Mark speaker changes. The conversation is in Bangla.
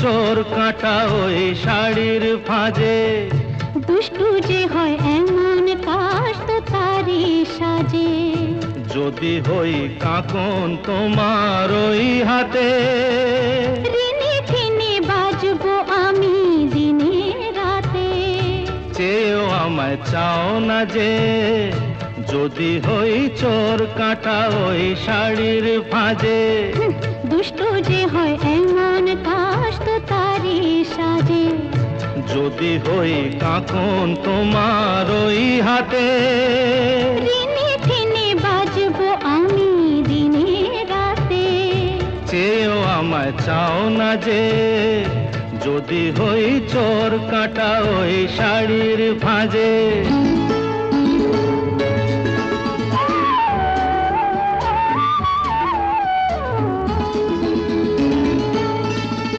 Speaker 1: চোর কাটা ওই শাড়ির ফাঁজে।
Speaker 2: দুষ্টু যে হয় এমন কাশ তো তারি সাজে।
Speaker 1: যদি হই কাকন তোমার ওই হাতে।
Speaker 2: রিনি ঠিনি বাজবো আমি দিনে রাতে।
Speaker 1: চেয়েও আমায় চাও না যে যদি হই চোর কাটা ওই শাড়ির ফাঁজে। যদি হই কাকন তোমার ওই হাতে।
Speaker 2: বাজবো আমি রাতে।
Speaker 1: চেয়েও আমায় চাও না যে যদি হই চোর কাটা ওই শাড়ির ফাঁজে